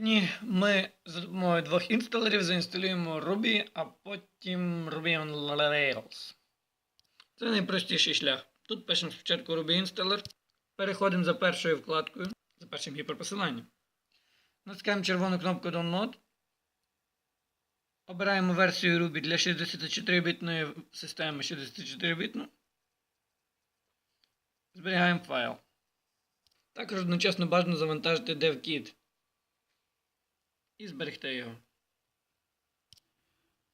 Сьогодні ми за допомогою двох інсталерів заінсталюємо Ruby, а потім Ruby on Rails. Це найпростіший шлях. Тут пишемо спочатку Ruby Installer, переходимо за першою вкладкою, за першим гіперпосиланням. Натискаємо червону кнопку Download. Обираємо версію Ruby для 64-бітної системи 64-бітну. Зберігаємо файл. Також одночасно бажано завантажити DevKit і зберегти його.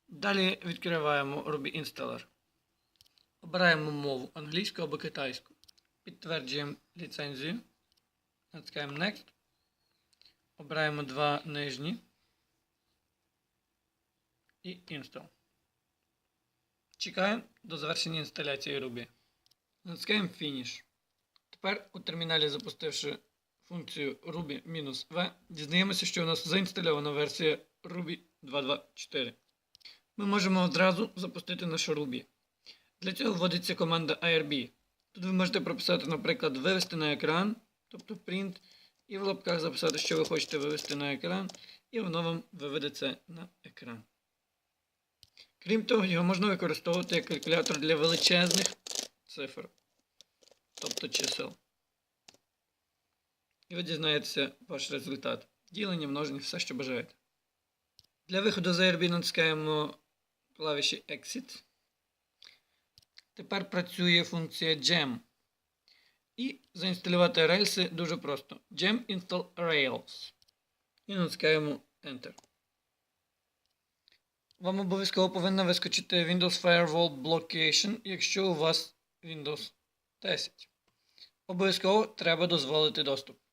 Далі відкриваємо Ruby Installer. Обираємо мову англійську або китайську. Підтверджуємо ліцензію. Натискаємо Next. Обираємо два нижні. І Install. Чекаємо до завершення інсталяції Ruby. Натискаємо Finish. Тепер у терміналі, запустивши функцію ruby-v, дізнаємося, що у нас заінстальована версія Ruby 2.2.4. Ми можемо одразу запустити наше Ruby. Для цього вводиться команда IRB. Тут ви можете прописати, наприклад, вивести на екран, тобто print, і в лапках записати, що ви хочете вивести на екран, і воно вам виведе це на екран. Крім того, його можна використовувати як калькулятор для величезних цифр, тобто чисел. І ви дізнаєтеся ваш результат. Ділення, множення, все, що бажаєте. Для виходу з ARB натискаємо клавіші Exit. Тепер працює функція Gem. І заінсталювати рельси дуже просто. Gem install Rails. І натискаємо Enter. Вам обов'язково повинна вискочити Windows Firewall Blockation, якщо у вас Windows 10. Обов'язково треба дозволити доступ.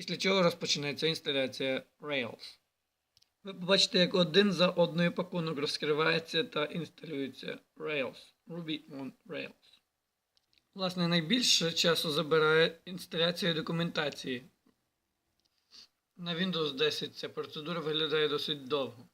Після чого розпочнеться інсталяція Rails. Ви побачите, як один за одною пакунок розкривається та інсталюється Rails. Ruby on Rails. Власне, найбільше часу забирає інсталяція документації. На Windows 10 ця процедура виглядає досить довго.